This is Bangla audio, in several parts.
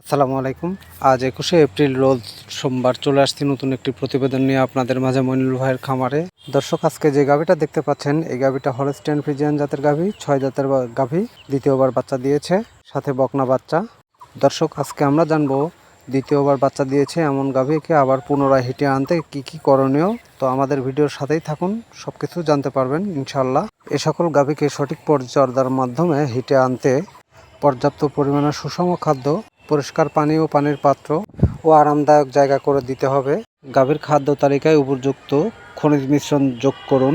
আসসালামু আলাইকুম। আজ একুশে এপ্রিল, রোজ সোমবার চলে আসছি নতুন একটি প্রতিবেদন নিয়ে আপনাদের মাঝে মইনুল ভাইয়ের খামারে। দর্শক, আজকে যে গাভিটা দেখতে পাচ্ছেন, এই গাভিটা হলস্টেন ফ্রিজিয়ান জাতের গাভি, ছয় জাতের গাভি, দ্বিতীয়বার বাচ্চা দিয়েছে, সাথে বকনা বাচ্চা। দর্শক, আজকে আমরা জানব দ্বিতীয়বার বাচ্চা দিয়েছে এমন গাভিকে আবার পুনরায় হিটে আনতে কি কি করণীয়। তো আমাদের ভিডিওর সাথেই থাকুন, সবকিছু জানতে পারবেন ইনশাল্লাহ এ সকল গাভিকে সঠিক পরিচর্যার মাধ্যমে হিটে আনতে পর্যাপ্ত পরিমাণে সুষম খাদ্য পরিষ্কার পানি ও পানির পাত্র ও আরামদায়ক জায়গা করে দিতে হবে। গাভীর খাদ্য তালিকায় উপযুক্ত খনিজ মিশ্রণ যোগ করুন।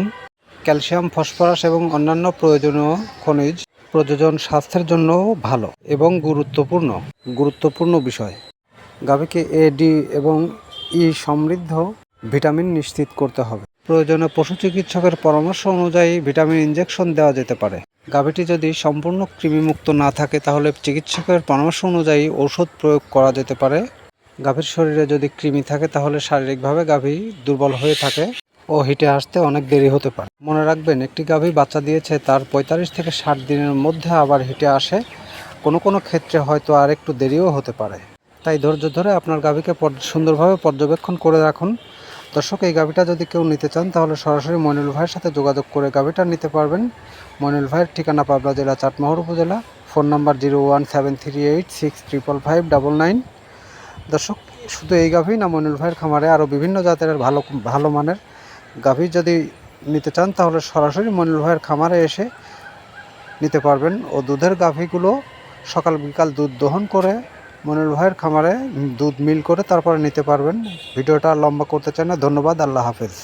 ক্যালসিয়াম, ফসফরাস এবং অন্যান্য প্রয়োজনীয় খনিজ প্রযোজন স্বাস্থ্যের জন্য ভালো এবং গুরুত্বপূর্ণ। গুরুত্বপূর্ণ বিষয়। গাভীকে এ ডি এবং ই সমৃদ্ধ ভিটামিন নিশ্চিত করতে হবে। প্রয়োজনে পশু চিকিৎসকের পরামর্শ অনুযায়ী ভিটামিন ইনজেকশন দেওয়া যেতে পারে। গাভীটি যদি সম্পূর্ণ কৃমিমুক্ত না থাকে, তাহলে চিকিৎসকের পরামর্শ অনুযায়ী ঔষধ প্রয়োগ করা যেতে পারে। গাভীর শরীরে যদি কৃমি থাকে, তাহলে শারীরিকভাবে গাভী দুর্বল হয়ে থাকে ও হিটে আসতে অনেক দেরি হতে পারে। মনে রাখবেন, একটি গাভী বাচ্চা দিয়েছে, তার পঁয়তাল্লিশ থেকে ষাট দিনের মধ্যে আবার হিটে আসে। কোনো কোনো ক্ষেত্রে হয়তো আর একটু দেরিও হতে পারে। তাই ধৈর্য ধরে আপনার গাভীকে সুন্দরভাবে পর্যবেক্ষণ করে রাখুন। দর্শক, এই গাভীটা যদি কেউ নিতে চান, তাহলে সরাসরি মইনুল ভাইয়ের সাথে যোগাযোগ করে গাভীটা নিতে পারবেন। মইনুল ভাইয়ের ঠিকানা পাবনা জেলা, চাটমোহর উপজেলা। Phone number zero one seven three eight six triple five double nine. দর্শক, শুধু এই গাভী না মইনুল ভাইয়ের খামারে আরও বিভিন্ন জাতের ভালো ভালো মানের গাভী যদি নিতে চান, তাহলে সরাসরি মইনুল ভাইয়ের খামারে এসে নিতে পারবেন। ও দুধের গাভীগুলো সকাল বিকাল দুধ দহন করে মনির ভাইয়ের খামারে দুধ মিল করে তারপরে নিতে পারবেন। ভিডিওটা লম্বা করতে চাই না। ধন্যবাদ। আল্লাহ হাফেজ।